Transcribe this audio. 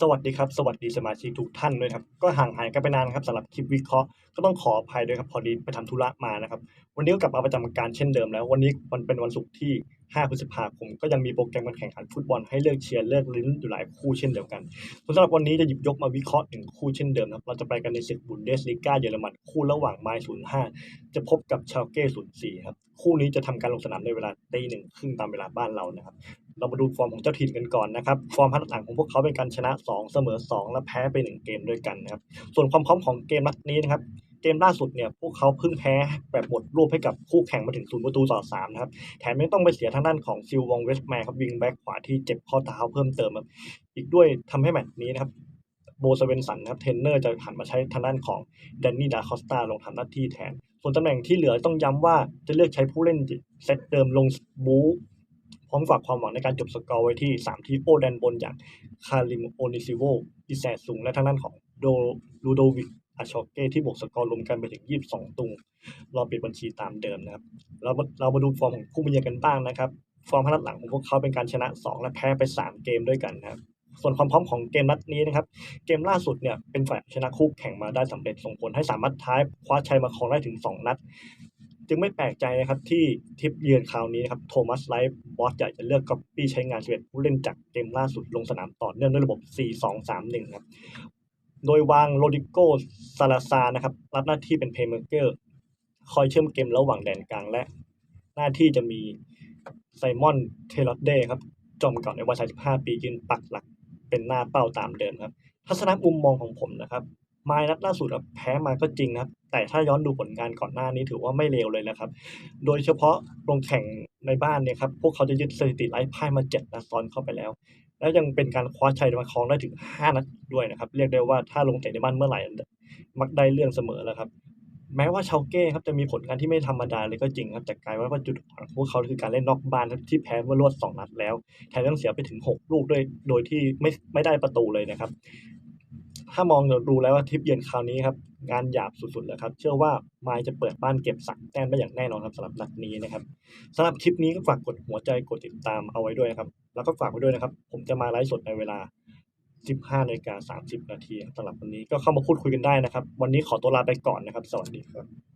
สวัสดีครับ สวัสดีสมาชิกทุกท่านด้วยครับ ก็ห่างหายกันไปนานครับสำหรับคลิปวิเคราะห์ก็ต้องขออภัยด้วยครับพอดีไปทำธุระมานะครับ วันนี้ก็กลับมาประจำการเช่นเดิมแล้ววันนี้มันเป็นวันศุกร์ที่ 5 พฤษภาคม ก็ยังมีโปรแกรมการแข่งขันฟุตบอลให้เลือกเชียร์เลือกลุ้นอยู่หลายคู่เช่นเดียวกันสำหรับวันนี้จะหยิบยกมาวิเคราะห์หนึ่งคู่เช่นเดิมครับเราจะไปกันในศึกบุนเดสลีกาเยอรมันคู่ระหว่างไมล์05จะพบกับชาลเก้04ครับคู่นี้จะทำการลงสนามในเวลาตีหนึ่งครึ่งตามเวลาบ้านเรานะครับ เรามาดูฟอร์มของเจ้าถิ่นกันก่อนนะครับ ฟอร์มพันหลังของพวกเขาเป็นการชนะ 2 เสมอ 2 และแพ้ไป 1 เกมด้วยกันนะครับ ส่วนความพร้อมของเกมนัดนี้นะครับ เกมล่าสุดเนี่ยพวกเขาเพิ่งแพ้แบบหมดรูปให้กับคู่แข่งมาถึงศูนย์ประตูต่อ3นะครับ แถมยังต้องไปเสียทางด้านของซิลวองเวสแมนครับวิงแบ็กขวาที่เจ็บข้อเท้าเพิ่มเติมครับอีกด้วยทำให้แมตช์นี้นะครับโบสเวนสันครับเทรนเนอร์จะหันมาใช้ทางด้านของแดนนี่ดาคอสตาลงทำหน้าที่แทน ส่วนตำแหน่งที่เหลือต้องย้ำว่าจะเลือกใช้ผู้เล่นเซตเดิมลงบู ร้อมฝากความหวังในการจบสกอร์ไว้ที่ 3 ที่โอแดนบนอย่างคาริมโอนิซิโวอิแซซุงและทางด้านของโดลูโดวิกอาชอเก้ที่บวกสกอร์รวมกันไปถึง 22 ตุงรอปิดบัญชีตามเดิมนะครับ เราเรามาดูฟอร์มของคู่มือกันบ้างนะครับ ฟอร์มนัดหลังของพวกเขาเป็นการชนะ 2 และแพ้ไป 3 เกมด้วยกันนะครับส่วนความพร้อมของเกมนัดนี้นะครับ เกมล่าสุดเนี่ยเป็นฝ่ายชนะคู่แข่งมาได้สำเร็จส่งผลให้สามารถท้ายคว้าชัยมาครองได้ถึง 2 นัด จึงไม่แปลกใจนะครับที่ทิปเยือนคราวนี้นะครับโทมัสไลฟ์บอสอยากจะเลือกก๊อปปี้ใช้งาน11ผู้เล่นจากเกมล่าสุดลงสนามต่อเนื่องด้วยระบบ 4-2-3-1 ครับโดยวางโรดิโกซาลาซานะครับรับหน้าที่เป็นเพย์เมเกอร์คอยเชื่อมเกมระหว่างแดนกลางและ หน้าที่จะมีไซมอนเทลอร์เดครับจอมเก่าในวัย 35 ปียืนปักหลักเป็นหน้าเป้าตามเดิมครับ ทัศนมุมมองของผมนะครับ ไมล์นัดล่าสุดอะแพ้มาก็จริงนะครับ แต่ถ้าย้อนดูผลงานก่อนหน้านี้ถือว่าไม่เลวเลยนะครับ โดยเฉพาะลงแข่งในบ้านเนี่ยครับ พวกเขาจะยึดสถิติไร้พ่ายมาเจ็ดนัดซ้อนเข้าไปแล้ว แล้วยังเป็นการคว้าชัยมาครองได้ถึง5นัดด้วยนะครับ เรียกได้ว่าถ้าลงเตะในบ้านเมื่อไหร่ มักได้เรื่องเสมอแล้วครับ แม้ว่าชาวเก้ครับจะมีผลงานที่ไม่ธรรมดาเลยก็จริงครับแต่กลายว่าจุดอ่อนของพวกเขาคือการเล่นนอกบ้านที่แพ้เมื่อรวดสองนัดแล้วแถมยังเสียไปถึง6ลูกด้วย โดยที่ไม่ไม่ได้ประตูเลยนะครับ ถ้ามองดูแล้วว่าทริปเยือนคราวนี้ครับงานหยาบสุดๆแล้วครับ เชื่อว่าไมล์จะเปิดบ้านเก็บสักแต้มได้อย่างแน่นอนครับสำหรับนัดนี้นะครับสำหรับคลิปนี้ก็ฝากกดหัวใจกดติดตามเอาไว้ด้วยนะครับ แล้วก็ฝากไว้ด้วยนะครับ ผมจะมาไลฟ์สดในเวลา 15นาฬิกา30 นาทีสำหรับวันนี้ก็เข้ามาพูดคุยกันได้นะครับ วันนี้ขอตัวลาไปก่อนนะครับ สวัสดีครับ